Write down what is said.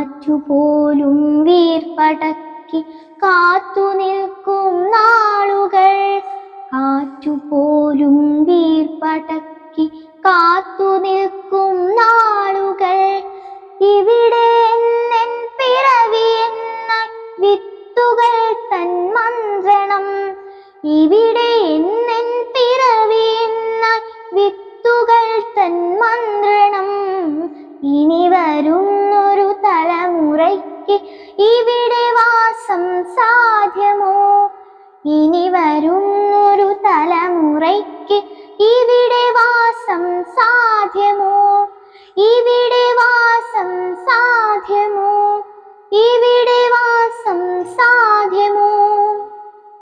കാറ്റുപോലും വീർപ്പടക്കി കാത്തു നിൽക്കും നാളുകൾ. കാറ്റുപോലും വീർപ്പടക്കി കാത്തു നിൽക്കും തലമുറയ്ക്ക് ഇവിടെ വാസം സാധ്യമോ? ഇനി വരുന്നൊരു തലമുറയ്ക്ക്